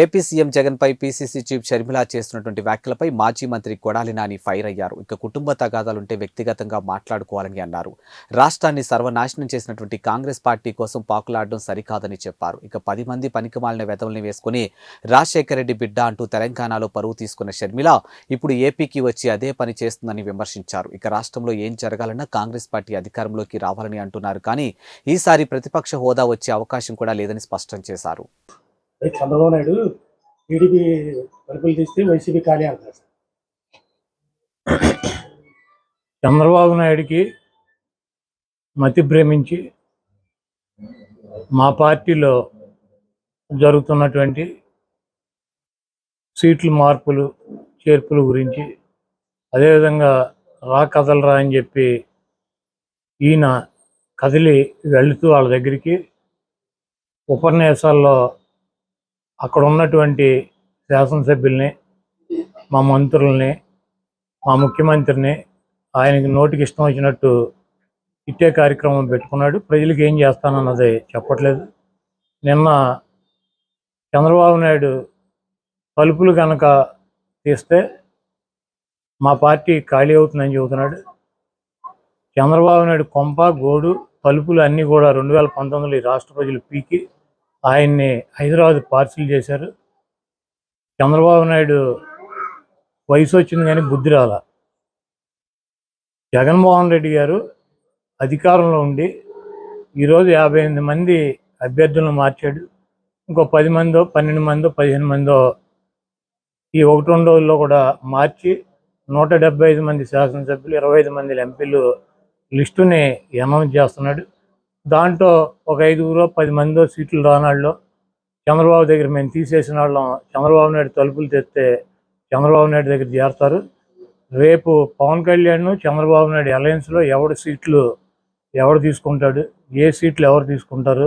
AP CM Jagan పై PCC chief Sharmila చేస్తున్నటువంటి వ్యాఖ్యలపై మాజీ మంత్రి కొడాలి నాని ఫైర్ అయ్యారు. ఇక కుటుంబ తగాదాలుంటే వ్యక్తిగతంగా మాట్లాడుకోవాలని అన్నారు. రాష్ట్రాన్ని సర్వనాశనం చేసినటువంటి కాంగ్రెస్ పార్టీ కోసం పాకులాడడం సరికాదని చెప్పారు. ఇక పది మంది పనికిమాలిన వెధవల్ని వేసుకుని రాజశేఖర రెడ్డి బిడ్డ అంటూ తెలంగాణలో పరువు తీసుకున్న షర్మిల ఇప్పుడు ఏపీకి వచ్చి అదే పని చేస్తుందని విమర్శించారు. ఇక రాష్ట్రంలో ఏం జరగాలన్నా కాంగ్రెస్ పార్టీ అధికారంలోకి రావాలని అంటున్నారు. కానీ ఈసారి ప్రతిపక్ష హోదా వచ్చే అవకాశం కూడా లేదని స్పష్టం చేశారు. చంద్రబాబు నాయుడు టీడీపీ తలుపులు తీస్తే వైసీపీ ఖాళీ అంటారు చంద్రబాబు నాయుడికి మతి ప్రేమించి మా పార్టీలో జరుగుతున్నటువంటి సీట్లు మార్పులు చేర్పుల గురించి అదేవిధంగా రా కదలరా అని చెప్పి ఈయన కదిలి వెళుతూ వాళ్ళ దగ్గరికి ఉపన్యాసాల్లో అక్కడ ఉన్నటువంటి శాసనసభ్యుల్ని మా మంత్రుల్ని మా ముఖ్యమంత్రిని ఆయనకి నోటికి ఇష్టం వచ్చినట్టు ఇట్టే కార్యక్రమం పెట్టుకున్నాడు. ప్రజలకు ఏం చేస్తానన్నది చెప్పట్లేదు. నిన్న చంద్రబాబు నాయుడు తలుపులు కనుక తీస్తే మా పార్టీ ఖాళీ అవుతుందని చెబుతున్నాడు. చంద్రబాబు నాయుడు కొంప గోడు తలుపులు అన్నీ కూడా రెండు వేల పంతొమ్మిదిలో ఈ రాష్ట్ర ప్రజలు పీకి ఆయన్ని హైదరాబాద్ పార్సిల్ చేశారు. చంద్రబాబు నాయుడు వయసు వచ్చింది కానీ బుద్ధి రాల. జగన్మోహన్ రెడ్డి గారు అధికారంలో ఉండి ఈరోజు యాభై ఎనిమిది మంది అభ్యర్థులను మార్చాడు. ఇంకో పది మందో పన్నెండు మందో పదిహేను మందో ఈ ఒకటి రెండు రోజుల్లో కూడా మార్చి నూట డెబ్బై ఐదు మంది శాసనసభ్యులు ఇరవై ఐదు మంది ఎంపీలు లిస్టుని అనౌన్స్ చేస్తున్నాడు. దాంట్లో ఒక ఐదుగురు పది మందో సీట్లు రానాళ్ళు చంద్రబాబు దగ్గర మేము తీసేసిన వాళ్ళం చంద్రబాబు నాయుడు తలుపులు తెస్తే చంద్రబాబు నాయుడు దగ్గర చేరుతారు. రేపు పవన్ కళ్యాణ్ చంద్రబాబు నాయుడు అలయన్స్లో ఎవరి సీట్లు ఎవరు తీసుకుంటాడు ఏ సీట్లు ఎవరు తీసుకుంటారు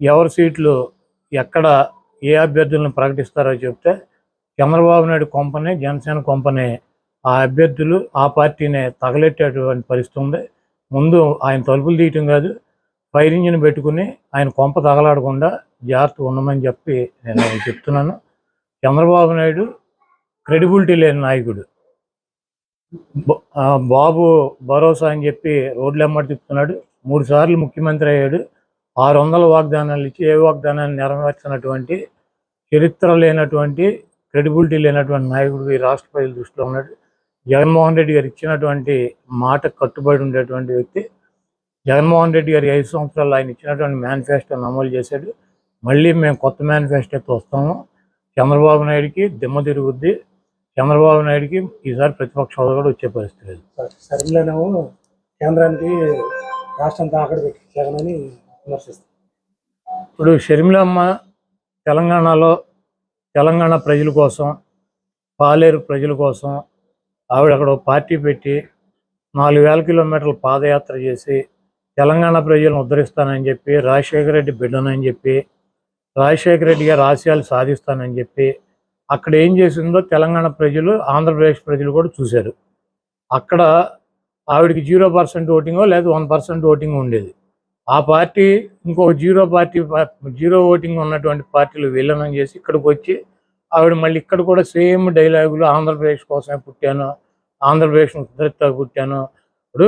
ఎవరి సీట్లు ఎక్కడ ఏ అభ్యర్థులను ప్రకటిస్తారో చెప్తే చంద్రబాబు నాయుడు కొంపనే జనసేన కొంపనే ఆ అభ్యర్థులు ఆ పార్టీనే తగలెట్టేటువంటి పరిస్థితి ఉంది. ముందు ఆయన తలుపులు తీయటం కాదు ఫైర్ ఇంజిన్ పెట్టుకుని ఆయన కొంప తగలాడకుండా జాగ్రత్త ఉండమని చెప్పి నేను చెప్తున్నాను. చంద్రబాబు నాయుడు క్రెడిబిలిటీ లేని నాయకుడు. బాబు భరోసా అని చెప్పి రోడ్లు ఎమ్మడి తిప్పుతున్నాడు. మూడు సార్లు ముఖ్యమంత్రి అయ్యాడు. ఆరు వందల వాగ్దానాలు ఇచ్చి ఏ వాగ్దానాన్ని నెరవేర్చినటువంటి చరిత్ర లేనటువంటి క్రెడిబిలిటీ లేనటువంటి నాయకుడు ఈ రాష్ట్ర ప్రజల దృష్టిలో ఉన్నాడు. జగన్మోహన్ రెడ్డి గారు ఇచ్చినటువంటి మాట కట్టుబడి ఉండేటువంటి వ్యక్తి. జగన్మోహన్ రెడ్డి గారి ఐదు సంవత్సరాలు ఆయన ఇచ్చినటువంటి మేనిఫెస్టోని అమలు చేశాడు. మళ్ళీ మేము కొత్త మేనిఫెస్టోతో వస్తాము. చంద్రబాబు నాయుడికి దిమ్మ తిరుగుద్ది. చంద్రబాబు నాయుడికి ఈసారి ప్రతిపక్ష హోదా కూడా వచ్చే పరిస్థితి లేదు. సార్ షర్మిలనేమో కేంద్రానికి రాష్ట్రం తాకడ పెట్టి జగన్ అని విమర్శిస్తారు ఇప్పుడు షర్మిలమ్మ తెలంగాణలో తెలంగాణ ప్రజల కోసం పాలేరు ప్రజల కోసం ఆవిడ అక్కడ పార్టీ పెట్టి నాలుగు వేల కిలోమీటర్ల పాదయాత్ర చేసి తెలంగాణ ప్రజలను ఉద్ధరిస్తానని చెప్పి రాజశేఖర రెడ్డి బిడ్డనని చెప్పి రాజశేఖర రెడ్డి గారు ఆశయాలు సాధిస్తానని చెప్పి అక్కడ ఏం చేసిందో తెలంగాణ ప్రజలు ఆంధ్రప్రదేశ్ ప్రజలు కూడా చూశారు. అక్కడ ఆవిడకి జీరో పర్సెంట్ ఓటింగో లేదా వన్ పర్సెంట్ ఓటింగ్ ఉండేది. ఆ పార్టీ ఇంకో జీరో పార్టీ జీరో ఓటింగ్ ఉన్నటువంటి పార్టీలు విలీనం చేసి ఇక్కడికి వచ్చి ఆవిడ మళ్ళీ ఇక్కడ కూడా సేమ్ డైలాగులు ఆంధ్రప్రదేశ్ కోసమే పుట్టాను ఆంధ్రప్రదేశ్ ఉద్ధరిత పుట్టాను ఇప్పుడు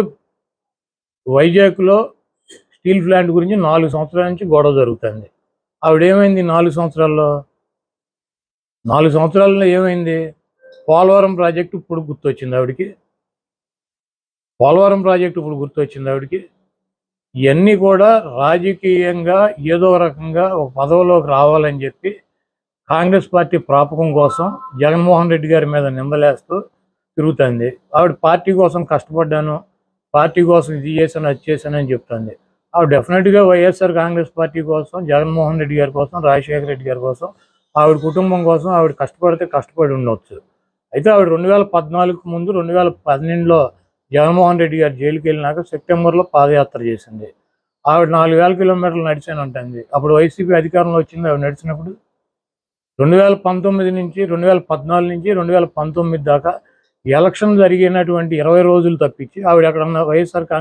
వైజాగ్లో స్టీల్ ప్లాంట్ గురించి నాలుగు సంవత్సరాల నుంచి గొడవ జరుగుతుంది. ఆవిడ ఏమైంది నాలుగు సంవత్సరాల్లో? నాలుగు సంవత్సరాల్లో ఏమైంది? పోలవరం ప్రాజెక్టు ఇప్పుడు గుర్తొచ్చింది ఆవిడికి. పోలవరం ప్రాజెక్టు ఇప్పుడు గుర్తొచ్చింది ఆవిడికి. ఇవన్నీ కూడా రాజకీయంగా ఏదో రకంగా ఒక పదవిలోకి రావాలని చెప్పి కాంగ్రెస్ పార్టీ ప్రాపకం కోసం జగన్మోహన్ రెడ్డి గారి మీద నిందలేస్తూ తిరుగుతుంది. ఆవిడ పార్టీ కోసం కష్టపడ్డాను. పార్టీ కోసం ఇది చేశాను అది చేశానని అని చెప్తుంది. ఆవిడ డెఫినెట్గా వైఎస్ఆర్ కాంగ్రెస్ పార్టీ కోసం జగన్మోహన్ రెడ్డి గారి కోసం రాజశేఖర రెడ్డి గారి కోసం ఆవిడ కుటుంబం కోసం ఆవిడ కష్టపడితే కష్టపడి ఉండొచ్చు. అయితే ఆవిడ రెండు వేల పద్నాలుగు ముందు రెండు వేల పన్నెండులో జగన్మోహన్ రెడ్డి గారు జైలుకి వెళ్ళినాక సెప్టెంబర్లో పాదయాత్ర చేసింది. ఆవిడ నాలుగు వేల కిలోమీటర్లు నడిచాను అంటుంది. అప్పుడు వైసీపీ అధికారంలో వచ్చింది ఆవిడ నడిచినప్పుడు? రెండు వేల పంతొమ్మిది నుంచి రెండు వేల పద్నాలుగు నుంచి రెండు వేల పంతొమ్మిది దాకా ఎలక్షన్ జరిగినటువంటి ఇరవై రోజులు తప్పించి ఆవిడ అక్కడ ఉన్న వైఎస్ఆర్ కాంగ్రెస్